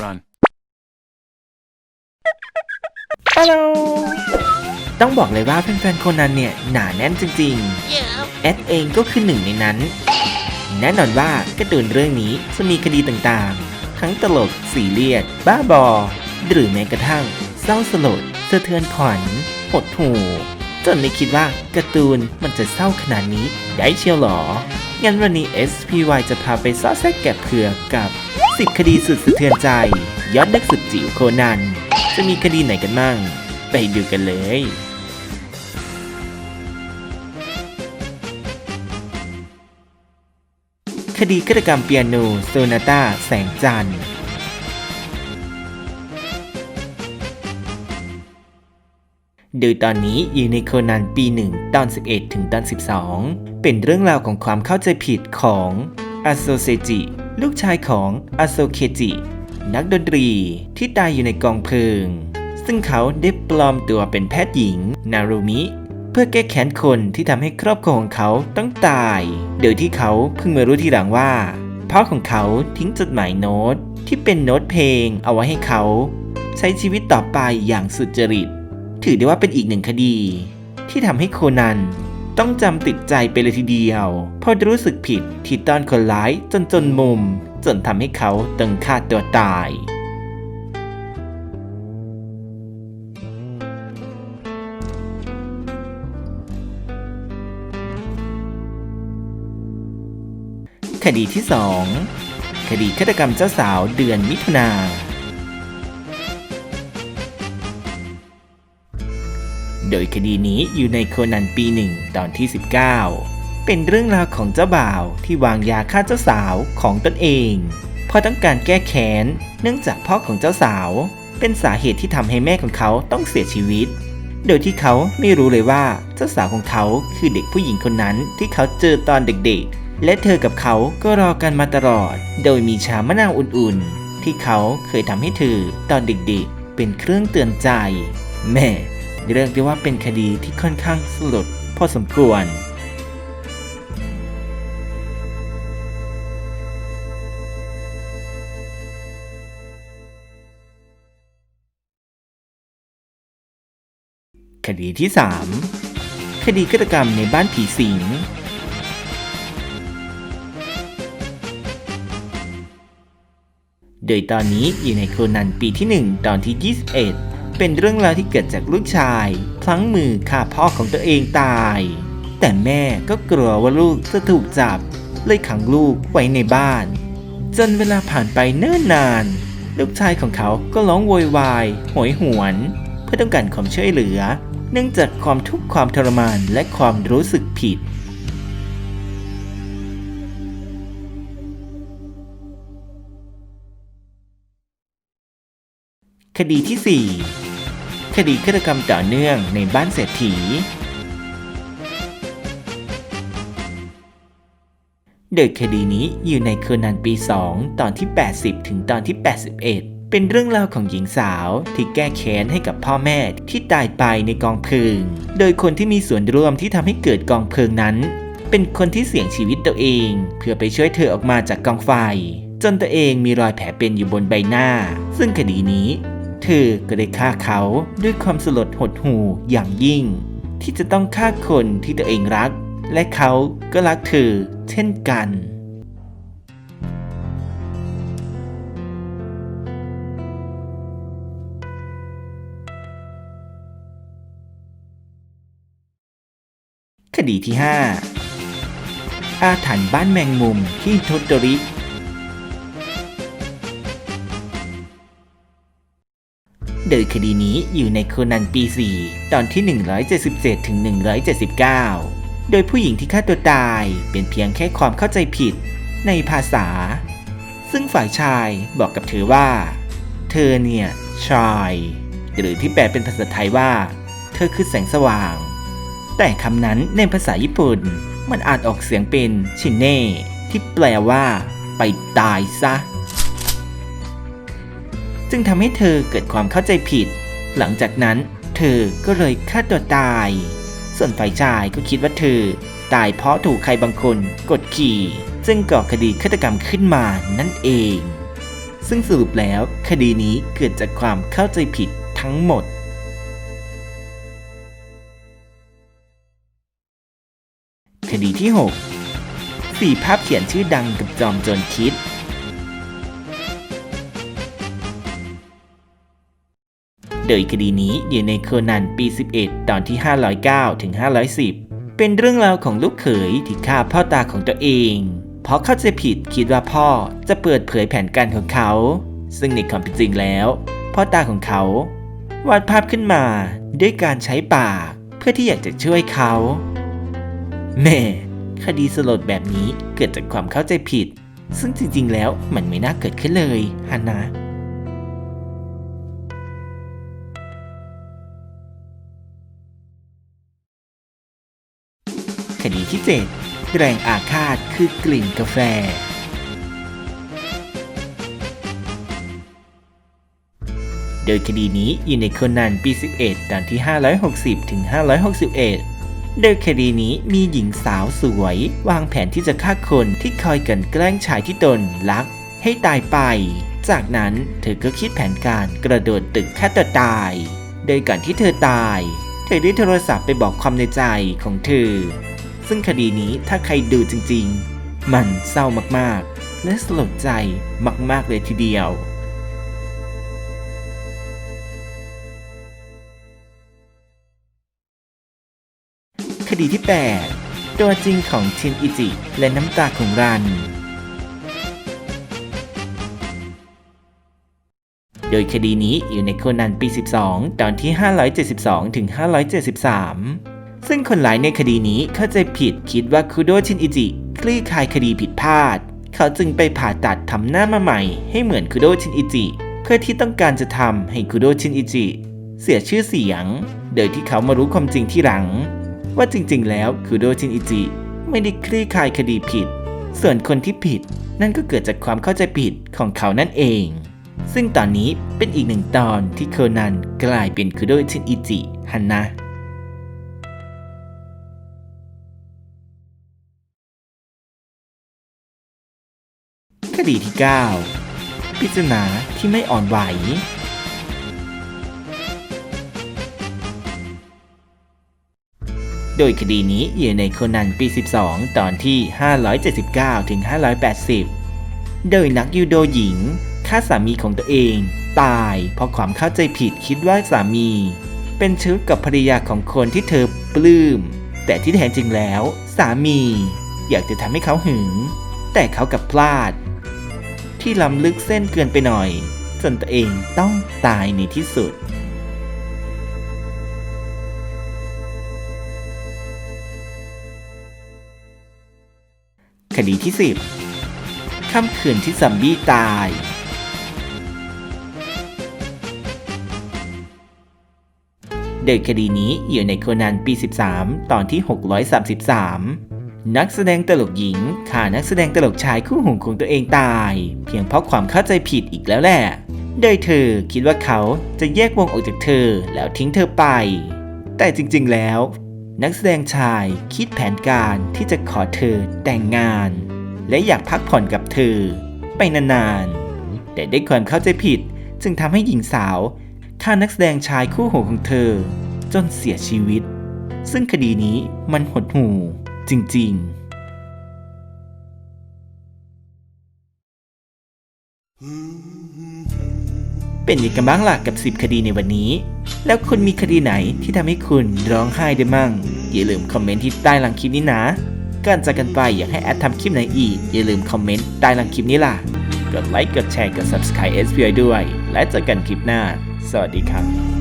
Run. ฮัลโหลต้องบอกเลยว่าแฟนๆคนนั้นเนี่ย หนาแน่นจริงๆ แอดเองก็คือหนึ่งในนั้น แน่นอนว่าการ์ตูนเรื่องนี้จะมีคดีต่างๆ ทั้งตลก สีเลียด บ้าบอ หรือแม้กระทั่ง เศร้าสลด สะเทือนขวัญหดหูจนไม่คิดว่าการ์ตูนมันจะเศร้าขนาดนี้ได้เชียวหรอ งั้นวันนี้ SPY จะพาไปซอแซกแกะเผือกกับ 10 คดีสุดสะเทือนใจ ยอดนักสุดจิ๋วโคนัน จะมีคดีไหนกันมั่ง ไปดูกันเลย คดีฆาตกรรมเปียโนโซนาต้าแสงจันทร์ โดยตอนนี้อยู่ในโคนันปี 1 ตอน 11 ถึงตอน 12 เป็นเรื่องราวของความเข้าใจผิดของอาโซเซจิ ลูกชายของอาโซเคจิ นักดนตรีที่ตายอยู่ในกองเพลิง ซึ่งเขาได้ปลอมตัวเป็นแพทย์หญิง นารุมิ เพื่อแก้แค้นคนที่ทำให้ครอบครัวของเขาต้องตาย โดยที่เขาเพิ่งมารู้ทีหลังว่าพ่อของเขาทิ้งจดหมายโน้ตที่เป็นโน้ตเพลงเอาไว้ให้เขา ใช้ชีวิตต่อไปอย่างสุจริต ถือได้ว่าเป็นอีกหนึ่งคดี ที่ทำให้โคนันต้องจำติดใจไปเลยทีเดียว เพราะรู้สึกผิดที่ต้อนคนร้ายจนจนมุม จนทำให้เขาต้องฆ่าตัวตาย คดีที่ 2 คดีฆาตกรรมเจ้าสาวเดือนมิถุนา โดยคดีนี้อยู่ในโคนันปีหนึ่งตอนที่ 19 เป็นเรื่องราวของเจ้าบ่าวที่วางยาฆ่าเจ้าสาวของตนเองเพราะต้องการแก้แค้นเนื่องจากพ่อของเจ้าสาว เป็นสาเหตุที่ทำให้แม่ของเขาต้องเสียชีวิต โดยที่เขาไม่รู้เลยว่าเจ้าสาวของเขาคือเด็กผู้หญิงคนนั้นที่เขาเจอตอนเด็กๆ และเธอกับเขาก็รอกันมาตลอด โดยมีชามะนาวอุ่นๆ ที่เขาเคยทำให้เธอตอนเด็กๆ เป็นเครื่องเตือนใจ แม่ เรียกได้ว่าเป็นคดีที่ค่อนข้างสลดพอสมควร คดีที่ 3 คดีฆาตกรรมในบ้านผีสิงโดยตอนนี้อยู่ในโคนันปีที่ 1 ตอนที่ 21 เป็นเรื่องราวที่เกิดจากลูกชายพลั้งมือฆ่าพ่อของตัวเองตาย แต่แม่ก็กลัวว่าลูกจะถูกจับ เลยขังลูกไว้ในบ้าน จนเวลาผ่านไปเนิ่นนาน ลูกชายของเขาก็ร้องโวยวายโหยหวน เพื่อต้องการความช่วยเหลือ เนื่องจากความทุกข์ความทรมานและความรู้สึกผิดคดีที่ 4 คดีฆาตกรรมต่อเนื่องในบ้านเศรษฐี โดยคดีนี้อยู่ในโคนันปี 2 ตอนที่ 80 ถึงตอนที่ 81 เป็นเรื่องราวของหญิงสาวที่แก้แค้นให้กับพ่อแม่ที่ตายไปในกองเพลิง โดยคนที่มีส่วนร่วมที่ทำให้เกิดกองเพลิงนั้น เป็นคนที่เสี่ยงชีวิตตัวเอง เพื่อไปช่วยเธอออกมาจากกองไฟจนตัวเองมีรอยแผลเป็นอยู่บนใบหน้า ซึ่งคดีนี้ เธอก็ได้ฆ่าเขาด้วยความสลดหดหู่อย่างยิ่ง ที่จะต้องฆ่าคนที่ตัวเองรัก และเขาก็รักเธอเช่นกันคดีที่ 5 อาถรรพ์บ้านแมงมุมที่ทโตริ โดยคดีนี้อยู่ในโคนันปี 4 ตอนที่ 177ถึง179 โดยผู้หญิงที่ฆ่าตัวตายเป็นเพียงแค่ความเข้าใจผิดในภาษา ซึ่งฝ่ายชายบอกกับเธอว่า เธอเนี่ย ชาย หรือที่แปลเป็นภาษาไทยว่า เธอคือแสงสว่าง แต่คำนั้นในภาษาญี่ปุ่นมันอ่านออกเสียงเป็นชินเน่ที่แปลว่า ไปตายซะ จึงทำให้เธอเกิดความเข้าใจผิด หลังจากนั้นเธอก็เลยฆ่าตัวตาย ส่วนฝ่ายชายก็คิดว่าเธอ ตายเพราะถูกใครบางคนกดขี่จึงก่อคดีฆาตกรรมขึ้นมานั่นเอง ซึ่งสรุปแล้วคดีนี้เกิดจากความเข้าใจผิดทั้งหมดคดีที่6สี่ภาพเขียนชื่อดังกับจอมโจรคิด โดยคดีนี้อยู่ในโคนันปี 11 ตอนที่ 509ถึง510 เป็นเรื่องราวของลูกเขยที่ฆ่าพ่อตาของตัวเอง เพราะเข้าใจผิดคิดว่าพ่อจะเปิดเผยแผนการของเขา ซึ่งในความเป็นจริงแล้ว พ่อตาของเขา วาดภาพขึ้นมาด้วยการใช้ปากเพื่อที่อยากจะช่วยเขาแม่คดีสลดแบบนี้เกิดจากความเข้าใจผิด ซึ่งจริงๆ แล้วมันไม่น่าเกิดขึ้นเลยฮันนะ คดีที่7แรงอาฆาตคือกลิ่นกาแฟ โดยคดีนี้อยู่ในโคนันปี 11 ตอนที่ 560 ถึง 561 โดยคดีนี้มีหญิงสาวสวย วางแผนที่จะฆ่าคนที่คอยกลันแกล้งชายที่ตนรัก ให้ตายไป จากนั้นเธอก็คิดแผนการกระโดดตึกฆ่าตัวตาย โดยก่อนที่เธอตาย เธอได้โทรศัพท์ไปบอกความในใจของเธอ ซึ่งคดีนี้ถ้าใครดูจริงๆ มันเศร้ามากๆ และสลดใจมากๆเลยทีเดียวคดีที่ 8 ตัวจริงของชินอิจิ และน้ำตาของรัน โดยคดีนี้อยู่ในโคนันปี 12 ตอนที่ 572 ถึง 573 ซึ่งคนร้ายในคดีนี้เข้าใจผิดคิดว่าคุโดชินอิจิคลี่คลายคดีผิดพลาด เขาจึงไปผ่าตัดทำหน้ามาใหม่ให้เหมือนคุโดชินอิจิ เพื่อที่ต้องการจะทำให้คุโดชินอิจิ เสียชื่อเสียง โดยที่เขามารู้ความจริงที่หลัง ว่าจริงๆ แล้วคุโดชินอิจิไม่ได้คลี่คลายคดีผิด ส่วนคนที่ผิดนั่นก็เกิดจากความเข้าใจผิดของเขานั่นเอง ซึ่งตอนนี้เป็นอีกหนึ่งตอนที่โคนันกลายเป็นคุโดชินอิจิฮันนะ คดีที่ 9 พิจารณาที่ไม่อ่อนไหว โดยคดีนี้อยู่ในโคนันปี 12 ตอนที่ 579ถึง580 โดยนักยูโดหญิงฆ่าสามีของตัวเอง ตายเพราะความเข้าใจผิดคิดว่าสามี เป็นชู้กับภรรยาของคนที่เธอปลื้ม แต่ที่แท้จริงแล้ว สามี อยากจะทำให้เขาหึง แต่เขากลับพลาด ที่ล้ำลึกเส้นเกินไปหน่อย จนตัวเองต้องตายในที่สุด คดีที่ 10ค่ำคืนที่ซัมบี้ตายโดยคดีนี้อยู่ในโคนันปี 13 ตอนที่ 633 นักแสดงตลกหญิงฆ่านักแสดงตลกชายคู่หูของตัวเองตาย เพียงเพราะความเข้าใจผิดอีกแล้วแหละ โดยเธอคิดว่าเขาจะแยกวงออกจากเธอแล้วทิ้งเธอไป แต่จริงๆแล้ว นักแสดงชายคิดแผนการที่จะขอเธอแต่งงาน และอยากพักผ่อนกับเธอ ไปนานๆ แต่ด้วยความเข้าใจผิดจึงทำให้หญิงสาวฆ่านักแสดงชายคู่หูของเธอ จนเสียชีวิต ซึ่งคดีนี้มันหดหู่ จริง ๆเป็นยังไงบ้างล่ะกับ 10 คดีในวันนี้ แล้วคุณมีคดีไหนที่ทำให้คุณร้องไห้ได้มั่ง อย่าลืมคอมเมนต์ที่ใต้หลังคลิปนี้นะก่อนจากกันไปอยากให้แอดทำคลิปไหนอีก อย่าลืมคอมเมนต์ใต้หลังคลิปนี้ล่ะ กดไลค์ กดแชร์ กด subscribe SPI ด้วย และเจอกันคลิปหน้า สวัสดีครับ